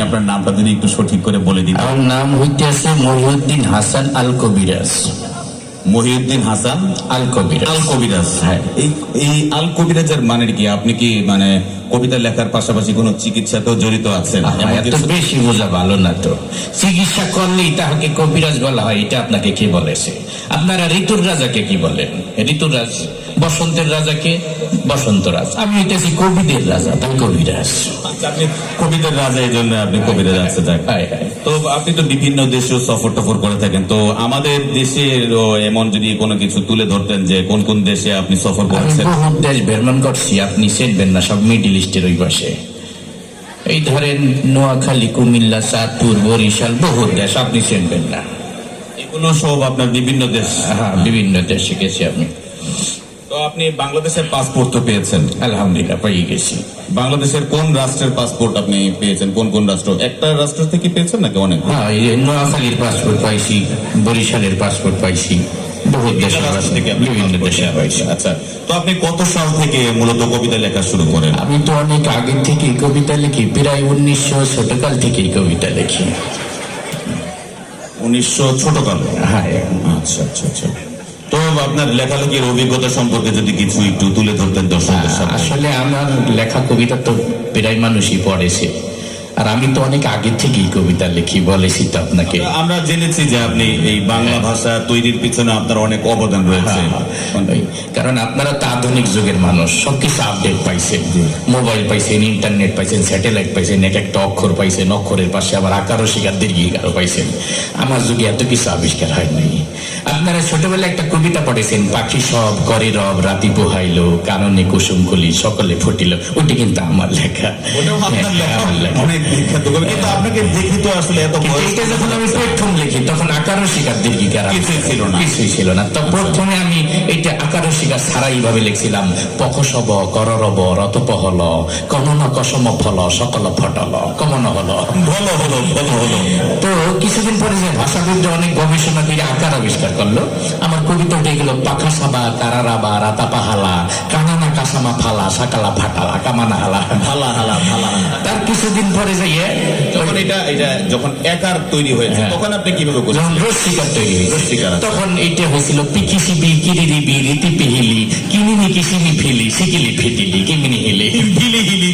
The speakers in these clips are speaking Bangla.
আপনার নামটা যদি একটু সঠিক করে বলে দিন আমার নাম হইতেছে মহিউদ্দিন হাসান আল কবিরাজ মহিউদ্দিন হাসান আল কবিরাজ আল কবিরাজ হ্যাঁ। এই এই আল কবিরাজের মানে কি? আপনি কি মানে কবিতা লেখার পাশাপাশি কোনো চিকিৎসাতেও জড়িত আছেন? বেশি বোঝা ভালো না তো। চিকিৎসা করলেই তাহাকে কবিরাজ বলা হয় এটা আপনাকে কে বলেছে আপনারা ঋতুর রাজাকে কি বলেন? ঋতুরাজ বসন্তের রাজাকে বসন্তরাজ আমি হইতেছি কবিদের রাজা তাই কবিরাজ। আচ্ছা, আপনি কবিদের রাজা এই জন্য আপনি কবিরাজ আছে তো আপনি তো বিভিন্ন দেশে সফর টফর করে থাকেন তো আমাদের দেশের এমন যদি কোনো কিছু তুলে ধরতেন যে কোন কোন দেশে আপনি সফর আমি করেছেন? দেশ ভ্রমণ করছি আপনি চেনবেন না সব মিডিল ইস্টের ওই পাশে। এই ধরেন নোয়াখালী কুমিল্লা চাঁদপুর বরিশাল বহুত দেশ আপনি চেনবেন না। এগুলো সব আপনার বিভিন্ন দেশ। হ্যাঁ বিভিন্ন দেশে গেছি আমি। তো আপনি বাংলাদেশের পাসপোর্ট তো পেয়েছেন। আলহামদুলিল্লাহ পেয়ে গেছি। বাংলাদেশের কোন রাষ্ট্রের পাসপোর্ট আপনি পেয়েছেন? কোন কোন রাষ্ট্র? একটা রাষ্ট্র থেকে পেয়েছেন নাকি অনেক? হ্যাঁ নোয়াখালীর পাসপোর্ট পাইছি বরিশালের পাসপোর্ট পাইছি। বহুত দেশে বিভিন্ন দেশে আচ্ছা তো আপনি কত সাল থেকে মূলত কবিতা লেখা শুরু করেন? আমি তো অনেক আগে থেকে কবিতা লিখি প্রায় উনিশশো ছোটকাল থেকেই কবিতা লিখি। উনিশশো ছোটকাল? হ্যাঁ আচ্ছা আচ্ছা আচ্ছা। তো আপনার লেখালেখির অভিজ্ঞতা সম্পর্কে যদি কিছু একটু তুলে ধরতেন দর্শকদের সামনে। আসলে আমার লেখা কবিতা তো প্রায় মানুষই পড়েছে। আর আমি তো অনেক আগে থেকেই কবিতা লিখি বলেছি তো আপনাকে। আমরা জেনেছি যে আপনি এই বাংলা ভাষা তৈরির পিছনে আপনার অনেক অবদান রয়েছে। কারণ আপনারা তো আধুনিক যুগের মানুষ সবকিছু আপডেট পাইছেন। মোবাইল পাইছেন ইন্টারনেট পাইছেন স্যাটেলাইট পাইছেন এক একটা অক্ষর পাইছেন অক্ষরের পাশে আবার আকারও শিকার দীর্ঘিকারও পাইছেন। আমার যুগে এত কিছু আবিষ্কার হয় নাই। আপনারা ছোটবেলায় একটা কবিতা পড়েছেন পাখি সব করে রব রাতি পোহাইলো কাননে কুসুম কলি সকলে ফুটিল। ওটি কিন্তু আমার লেখা। হ্যাঁ, আমার বিখ্যাত। কবি কিন্তু আপনাকে দেখি তো আসলে এত এটা যখন আমি প্রথম লিখি তখন আকারও শিকার দীর্ঘিকার কিছুই ছিল না। কিছুই ছিল না। তো প্রথমে আমি এটা আকারও শিকার ছাড়াই ভাবে লিখছিলাম পকসব কররব রতপহল কমন কসম ফল সকল ফটল কমন হল। ভালো হলো ভালো হলো। তো কিছুদিন পরে যে ভাষাবিদ অনেক গবেষণা করে আকার আবিষ্কার করল আমার কবিতা উঠে গেল পাখা সাবা কারারাবা রাতা পাহালা কানানা সামা ফালা সাকালা ফাটালা কামানা হালা ফালা হালা ফালা হালা। তার কিছুদিন পরে যাইয়ে যখন এটা এটা যখন একার তৈরি হয়েছে হ্যাঁ। তখন আপনি কীভাবে করছেন যখন রশ্মিকার তৈরি আচ্ছা। তখন এটা হয়েছিল পিকিসিবি কিরিরিবি রীতি পিহিলি কিনিনি কিসিনি ফিলি সিকিলি ফিটিলি কিমিনি হিলি হিলি হিলি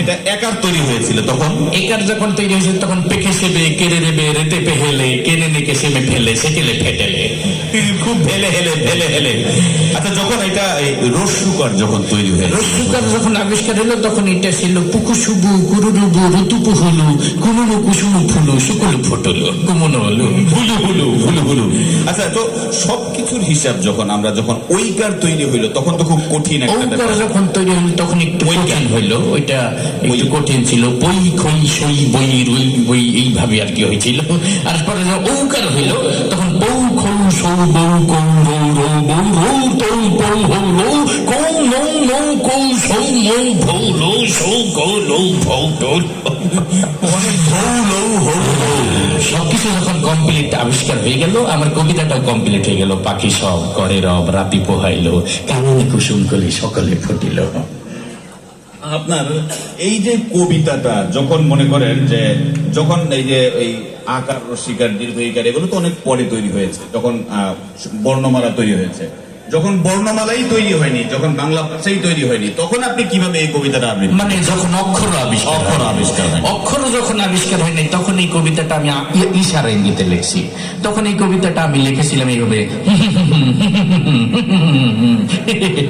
এটা একার তৈরি হয়েছিল তখন? একার যখন তৈরি হয়েছে তখন পেকে সেবে কেড়ে দেবে রেতে পেহেলে কেনে নেকে সেমে ফেলে সেকেলে ফেটেলে। খুব ভেলে হেলে হেলে। আচ্ছা যখন এটা রস্যুকর যখন তৈরি যখন আবিষ্কার হলো তখন এটা ছিল পুকুসুবু কুরুরুবু ঋতুপু হলু কুনুরু কুসুমু ফুলু শুকুলু ফুটুলু কুমন হলু হুলু হুলু হুলু হুলু। আচ্ছা তো সবকিছুর হিসাব যখন আমরা যখন ওইকার তৈরি হইল তখন তো খুব কঠিন একটা যখন তৈরি হলো তখন একটু কঠিন হইল ওইটা একটু কঠিন ছিল। বই খই সই, বই রই, বই এইভাবে আর কি হয়েছিল। আর পরে ঔকার হইল, তখন বউ খৌ সৌ বউ কৌ রৌ রৌ বৌ রৌ তৌ পৌ হৌ, রৌ, কৌ নৌ নৌ, কৌ সৌ, মৌ, ভৌ লৌ সৌ, কৌ লৌ ভৌ টৌ সবকিছু যখন কমপ্লিট আবিষ্কার হয়ে গেল, আমার কবিতাটাও কমপ্লিট হয়ে গেল। পাখি সব করে রব রাতি পোহাইলো। কাননে কুসুম কলি সকলে ফুটিল। আপনার এই যে কবিতাটা যখন মনে করেন যে যখন এই যে এই আকার রসিকার দীর্ঘ ইকার এগুলো তো অনেক পরে তৈরি হয়েছে যখন বর্ণমালা তৈরি হয়েছে যখন বর্ণমালাই তৈরি হয়নি যখন বাংলা ভাষাই তৈরি হয়নি তখন আপনি কীভাবে এই কবিতাটা আবৃত্তি মানে যখন অক্ষর আবিষ্কার অক্ষর আবিষ্কার হয়। অক্ষর যখন আবিষ্কার হয় নাই তখন এই কবিতাটা আমি ইশারা ইঙ্গিতে লিখছি তখন এই কবিতাটা আমি লিখেছিলাম এইভাবে